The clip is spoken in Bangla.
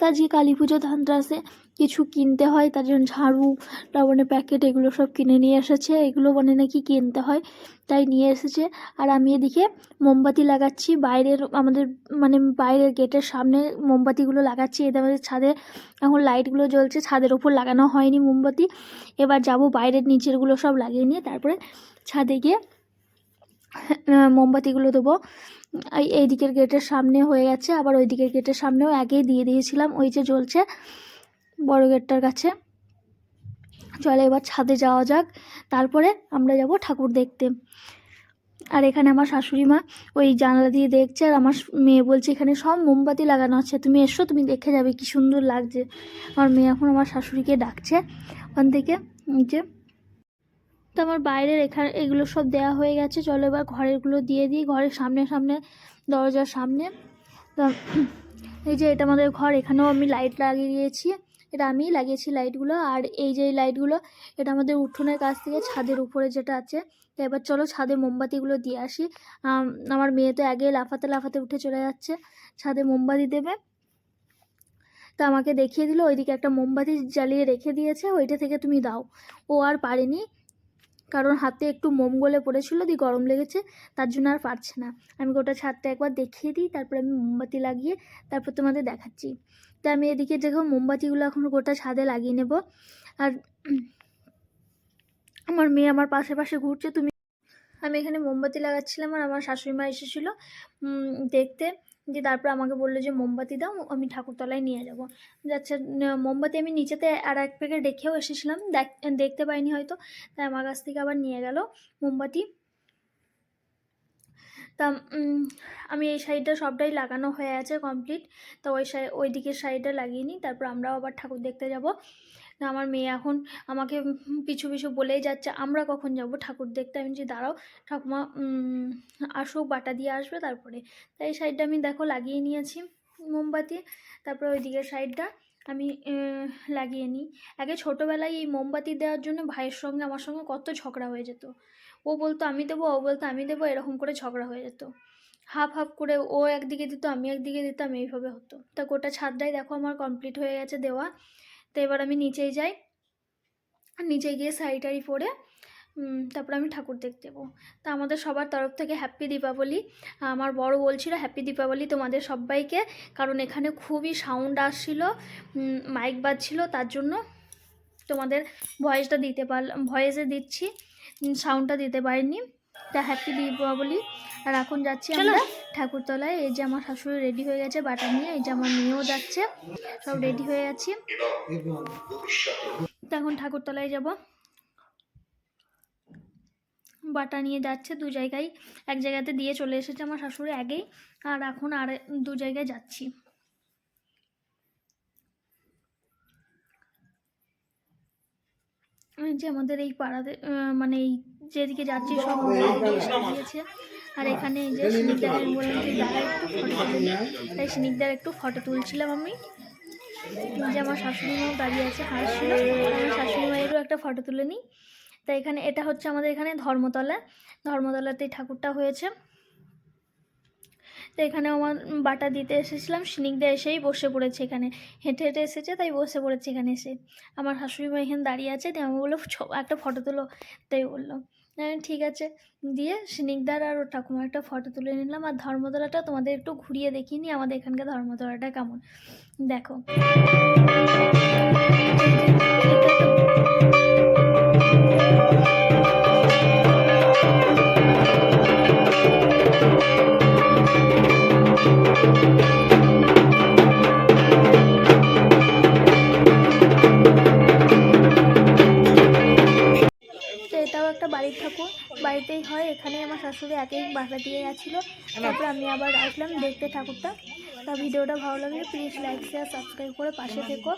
তা যে কালী পুজো ধানতেরাসে কিছু কিনতে হয়, তার জন্য ঝাড়ু, লবণের প্যাকেট এগুলো সব কিনে নিয়ে এসেছে। এগুলো মানে নাকি কিনতে হয়, তাই নিয়ে এসেছে। আর আমি এদিকে মোমবাতি লাগাচ্ছি, বাইরের আমাদের মানে বাইরের গেটের সামনে মোমবাতিগুলো লাগাচ্ছি। এদের আমাদের ছাদে এখন লাইটগুলো জ্বলছে, ছাদের ওপর লাগানো হয়নি মোমবাতি। এবার যাব বাইরের নিচেরগুলো সব লাগিয়ে নিয়ে, তারপরে ছাদে গিয়ে মোমবাতিগুলো দেবো। এই দিকের গেটের সামনে হয়ে গেছে। আবার ওই দিকের গেটের সামনেও আগেই দিয়ে দিয়েছিলাম। ওই যে জ্বলছে বড় গেটটার কাছে। চলে এবার ছাদে যাওয়া যাক। তারপরে আমরা যাব ঠাকুর দেখতে। আর এখানে আমার শাশুড়ি মা ওই জানালা দিয়ে দেখছে আর আমার মেয়ে বলছে, এখানে সব মোমবাতি লাগানো আছে। তুমি এসো, তুমি দেখে যাবে কি সুন্দর লাগছে। আমার মেয়ে এখন আমার শাশুড়িকে ডাকছে। ওখান থেকে যে আমার বাইরের এখানে এগুলো সব দেওয়া হয়ে গেছে। চলো এবার ঘরেরগুলো দিয়ে দিই। ঘরের সামনে সামনে, দরজার সামনে। এই যে এটা আমাদের ঘর, এখানেও আমি লাইট লাগিয়ে দিয়েছি। এটা আমিই লাগিয়েছি লাইটগুলো আর এই যে লাইটগুলো এটা আমাদের উঠোনের কাছ থেকে ছাদের উপরে যেটা আছে। তো এবার চলো ছাদে মোমবাতিগুলো দিয়ে আসি। আমার মেয়ে তো আগে লাফাতে লাফাতে উঠে চলে যাচ্ছে। ছাদে মোমবাতি দেবে। তা আমাকে দেখিয়ে দিল, ওইদিকে একটা মোমবাতি জ্বালিয়ে রেখে দিয়েছে। ওইটা থেকে তুমি দাও। ও আর পারেনি। কারণ হাতে একটু মোম গলে পড়েছিল, দিয়ে গরম লেগেছে, তার জন্য আর পারছে না। আমি গোটা ছাদটা একবার দেখিয়ে দিই, তারপরে আমি মোমবাতি লাগিয়ে তারপর তোমাদের দেখাচ্ছি। তা আমি এদিকে দেখো, মোমবাতিগুলো এখন গোটা ছাদে লাগিয়ে নেব। আর আমার মেয়ে আমার পাশে পাশে ঘুরছে, তুমি আমি এখানে মোমবাতি লাগাচ্ছিলাম আর আমার শাশুড়ি মা এসেছিল দেখতে। যে তারপর আমাকে বলল যে, মোমবাতি দাও, আমি ঠাকুরতলায় নিয়ে যাব। যাচ্ছে মোমবাতি আমি নিচেতে আর এক প্যাকেট রেখেও এসেছিলাম, দেখ- দেখতে পাইনি হয়তো। তাই আমার কাছ থেকে আবার নিয়ে গেল মোমবাতি। তা আমি এই সাইডটা সবটাই লাগানো হয়ে আছে কমপ্লিট। তো ওই সাই ওই দিকের সাইডটা লাগিয়ে নিই, তারপর আমরাও আবার ঠাকুর দেখতে যাব। আমার মেয়ে এখন আমাকে পিছু পিছু বলেই যাচ্ছে, আমরা কখন যাব? ঠাকুর দেখতে আমি যে দাঁড়াও, ঠাকুমা আসুক, বাটা দিয়ে আসবে তারপরে। তাই এই সাইডটা আমি দেখো লাগিয়ে নিয়েছি, মোমবাতি, তারপরে ওই দিকের সাইডটা আমি লাগিয়ে নিই। আগে ছোটোবেলায় এই মোমবাতি দেওয়ার জন্য ভাইয়ের সঙ্গে, আমার সঙ্গে কত ঝগড়া হয়ে যেত। ও বলতো, আমি দেবো, ও বলতো, আমি দেবো, এরকম করে ঝগড়া হয়ে যেত। হাফ হাফ করে ও একদিকে দিত, আমি একদিকে দিতাম, এইভাবে হতো। তা গোটা ছাদটাই দেখো আমার কমপ্লিট হয়ে গেছে দেওয়া। তো এবার আমি নিচেই যাই। নিচে গিয়ে শাড়ি টাড়ি পরে তারপর আমি ঠাকুর দেখতে যাব। তা আমাদের সবার তরফ থেকে হ্যাপি দীপাবলি আমার বড় বলছিল হ্যাপি দীপাবলি তোমাদের সবাইকে। কারণ এখানে খুবই সাউন্ড আসছিল মাইক বাজছিল, তার জন্য তোমাদের ভয়েসটা দিতে পারলাম ভয়েসে দিচ্ছি সাউন্ডটা দিতে পারিনি। তা হ্যাপি দীপাবলি আর এখন যাচ্ছি আমরা ঠাকুরতলায়। এই যে আমার শাশুড়ি রেডি হয়ে গেছে বাটা নিয়ে এই যে আমার মেয়েও যাচ্ছে। সব রেডি হয়ে আছি। তো এখন ঠাকুরতলায় যাব। বাটা নিয়ে যাচ্ছে দু জায়গায়। এক জায়গাতে দিয়ে চলে এসেছে আমার শাশুড়ি আগেই। আর এখন আর দু জায়গায় যাচ্ছি। এই যে আমাদের এই পাড়াতে মানে এই যেদিকে যাচ্ছি সব দিয়েছে। দিয়ে আর এখানে এই যে সিনিকদারের বলে যে দাদা একটু ফটো তুলে তাই সিনিকদার একটু ফটো তুলছিলাম আমি। যে আমার শাশুড়ি মাও দাঁড়িয়ে আছে হাসছিল আমার শাশুড়ি মায়েরও একটা ফটো তুলে নিই। তাই এখানে এটা হচ্ছে আমাদের এখানে ধর্মতলা। ধর্মতলাতেই ঠাকুরটা হয়েছে। তো এখানে আমার বাটা দিতে এসেছিলাম সিনিকদা এসেই বসে পড়েছে এখানে। হেঁটে হেঁটে এসেছে, তাই বসে পড়েছে এখানে এসে। আমার শাশুড়ি মা এখানে দাঁড়িয়ে আছে, তাই আমার বলল "ছ- একটা ফটো তোলো। তাই বলল। ঠিক আছে। দিয়ে সিনিকদার আর ওর ঠাকুমার একটা ফটো তুলে নিলাম। আর ধর্মতলাটা তোমাদের একটু ঘুরিয়ে দেখিনি আমাদের এখানকার ধর্মতলাটা কেমন। দেখো। বাড়ির ঠাকুর। বাড়িতেই হয়, এখানে আমার শাশুড়ি একেই বাসা দিয়ে গেছিল তারপর আমি আবার আসলাম দেখতে ঠাকুরটা। তা ভিডিওটা ভালো লাগলে প্লিজ লাইক শেয়ার সাবস্ক্রাইব করে পাশে থেকো।